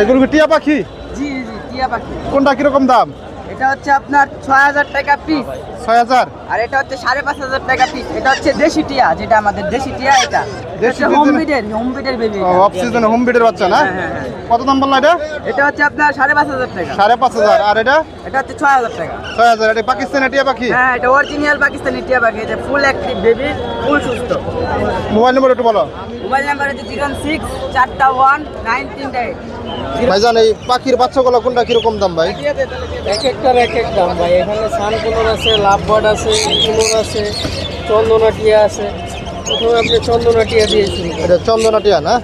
এগুলো কি টিয়া পাখি? জি জি টিয়া পাখি। কোনটা কীরকম দাম? এটা হচ্ছে আপনার ছয় হাজার টাকা পিস ছয় হাজার। আর এটা হচ্ছে সাড়ে পাঁচ হাজার টাকা পিস এটা হচ্ছে দেশি টিয়া যেটা আমাদের দেশি টিয়া এটা। দেশি হোম বিডের হোম বিডের বেবি অফ সিজনে হোম বিটের বাচ্চা না? হ্যাঁ, হ্যাঁ, হ্যাঁ। কত দাম বলল এটা? এটা হচ্ছে আপনার সাড়ে পাঁচ হাজার টাকা। সাড়ে পাঁচ হাজার। আর এটা? এটা হচ্ছে ছয় হাজার টাকা। ছয় হাজার। এটা পাকিস্তানি টিয়া পাখি? হ্যাঁ এটা অরিজিনাল পাকিস্তানি টিয়া পাখি। এটা ফুল অ্যাক্টিভ বেবি ফুল সুস্থ। মোবাইল নম্বর একটু বলো। মোবাইল নাম্বার হচ্ছে জিরো সিক্স চারটা ওয়ান নাইন তিনটা এইট ভাইজান এই পাখির বাচ্চাগুলো কোনটা কীরকম দাম ভাই? এক একটার এক এক দাম ভাই। এখানে সানকুলোর আছে লাভবার্ড আছে কুলোর আছে চন্দনা টিয়া আছে। প্রথমে আপনি চন্দনা দিয়ে শুরু এটা চন্দনা না?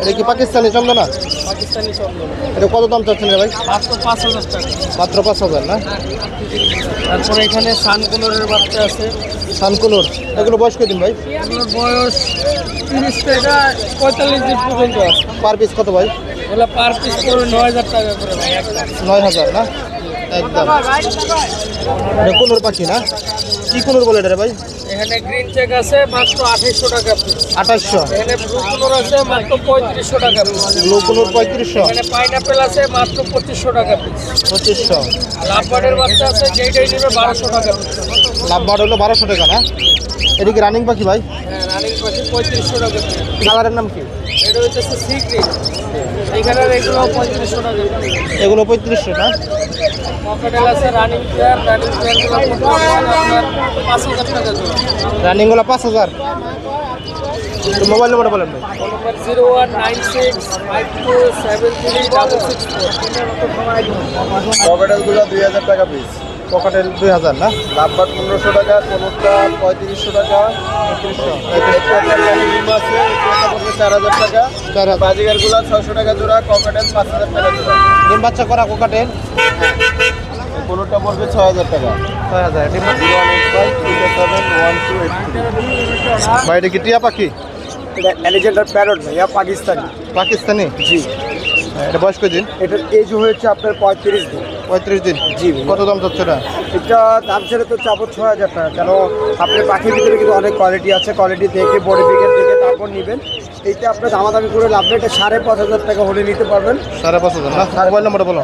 এটা কি পাকিস্তানি চন্দনা? পাকিস্তানি চন্দনা। এটা কত দাম চাচ্ছেন ভাই? মাত্র পাঁচ হাজার টাকা। মাত্র পাঁচ হাজার না? তারপরে এখানে সানকুলোরের বাচ্চা আছে। সানকুলোর এগুলো বয়স কদিন ভাই? এগুলোর বয়স তিরিশ থেকে পঁয়তাল্লিশ দিন পর্যন্ত পার পিস কত ভাই? ওগুলো পার পিস করে নয় হাজার টাকা করে ভাই নয় হাজার না? একদম। কোনোর পাখি না? কি কোনোর বলে এটা ভাই? এখানে গ্রিন চেক আছে মাত্র আঠাইশশো টাকা পিস আঠাশশো এখানে ব্লু আছে মাত্র পঁয়ত্রিশশো টাকা পিস ব্লু কোনোর পঁয়ত্রিশশো। এখানে পাইনাপেল আছে মাত্র পঁচিশশো টাকা পিস পঁচিশশো। লাভবার্ডের বাচ্চা আছে যেইটাই নেবে বারোশো টাকা পিস লাভ হলো বারোশো টাকা না? এটা কি রানিং পাখি ভাই? হ্যাঁ রানিং পাখি পঁয়ত্রিশশো টাকা পিস কালারের নাম কি? এটা হচ্ছে সিক্রেট এখানে এগুলো পঁয়ত্রিশশো টাকা এগুলো পঁয়ত্রিশশো না? পকেটেল আছে রানিং প্লেয়ার রানিং প্লেয়ারগুলো রানিংগুলো পাঁচ হাজার। মোবাইল নম্বরটা বলেন ভাই। Number zero one nine six five two seven three double six ককেটেলগুলো দুই হাজার টাকা পিস পকেটের দুই হাজার না? লাভবার পনেরোশো টাকা কোনোটা পঁয়ত্রিশশো টাকা। চার হাজার টাকা। বাজিগারগুলো ছয়শো টাকা জোড়া ককেটেল পাঁচ হাজার টাকা জোড়া। ডিম বাচ্চা করা কোকাটেল পড়বে ছয় হাজার টাকা। ছয় হাজার। ভাই এটা কি টিয়া পাখি? এটা অ্যালিজেন্ডার প্যারট ভাইয়া পাকিস্তানি। পাকিস্তানি? জি। এটা বয়স কদিন এটার এজ হয়েছে আপনার পঁয়ত্রিশ দিন। পঁয়ত্রিশ দিন? জি কত দাম চাচ্ছে এটা? এটা দাম ছেড়ে তো চাবো ছয় হাজার টাকা কেন? আপনার পাখির ভিতরে কিন্তু অনেক কোয়ালিটি আছে কোয়ালিটি দেখে বডি দেখে তারপর নেবেন। এইটা আপনার দামাদামি করে লাভ নেই এটা সাড়ে পাঁচ হাজার টাকা হলে নিতে পারবেন। সাড়ে পাঁচ হাজার না? মোবাইল নম্বরটা বলো।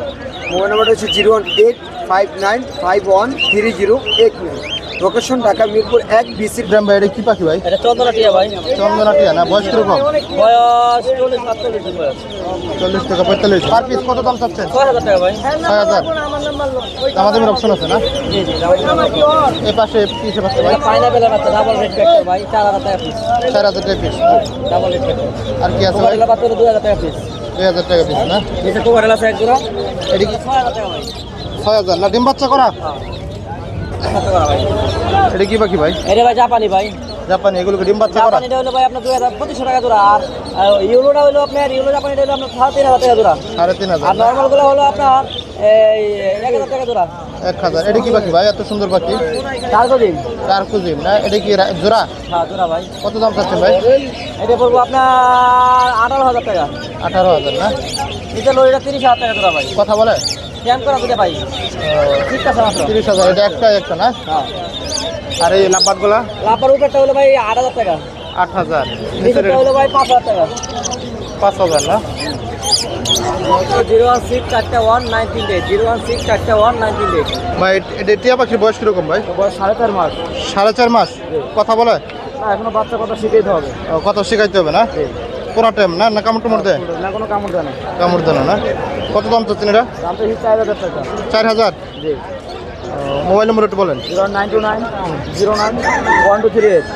মোবাইল নাম্বারটা হচ্ছে zero one eight five nine five one three zero eight nine. Location Dhaka Mirpur এক বিসি গ্রাম ভাই এটা কি পাখি ভাই? এটা চন্দনা ভাই। চন্দনা টিয়া না বয়স কীরকম? বয়স চল্লিশ সাতচল্লিশ বয়স। চল্লিশ টাকা পঁয়তাল্লিশ। পার পিস কত দাম চাচ্ছেন? ছয় হাজার টাকা ভাই। ছয় হাজার। আমাদের অপশন আছে না? এই পাশে পিসে পাশে ভাই। বাচ্চা ডাবল রেড ভাই চার হাজার টাকা পিস চার হাজার টাকা পিস ডাবল রেড আর কি আছে ভাই? দুই হাজার টাকা পিস দুই হাজার টাকা পিস না? নিচে কোকারেলা আছে এক জোড়া। এটা কি? ছয় হাজার টাকা ভাই। ছয় হাজার। না ডিম বাচ্চা করা? ভাই এটা কি পাখি ভাই? এটা ভাই জাপানি ভাই। জাপানি এগুলোকে ডিম বাচ্চা করা? জাপানিটা হলো ভাই আপনার দুই হাজার পঁচিশশো টাকা জোড়া আর ইউরোটা হলো আপনার ইউরো জাপানিটা হলো আপনার সাড়ে তিন হাজার টাকা জোড়া। সাড়ে তিন হাজার। আর নর্মালগুলো হলো আপনার এই এক হাজার টাকা জোড়া। এক হাজার। এটা কি পাখি ভাই? এত সুন্দর পাখি। দিন চার না এটা কি জোড়া? হ্যাঁ জোড়া ভাই। কত দাম চাচ্ছেন ভাই? এটা পড়ব আপনার আঠারো হাজার টাকা। আঠারো হাজার না? নিচে লরিটা তিরিশ হাজার টাকা জোড়া ভাই। কথা বলে? স্ক্যান করা দুটো ভাই ঠিক আছে মাত্র। তিরিশ হাজার এটা একটা একটা না? হ্যাঁ। আর এই লাম্বারগুলা? লাপার উপরটা হলো ভাই আট হাজার টাকা। আট হাজার। হলো ভাই পাঁচ হাজার টাকা। পাঁচ হাজার না? ভাই এটা টিয়া পাখির বয়স কীরকম ভাই? বয়স সাড়ে চার মাস। সাড়ে চার মাস? কথা বলে? না এখনও বাচ্চা কথা শিখাইতে হবে। শেখাইতে হবে না? পুরো টাইম না? না কামড় টামড় দেয়? না কোনো কামড় দেয় না। কামড় দেয় না? কত দাম চাচ্ছেন এটা? চার হাজার মোবাইল নম্বর একটু বলেন। Zero nine two nine zero nine one two three eight.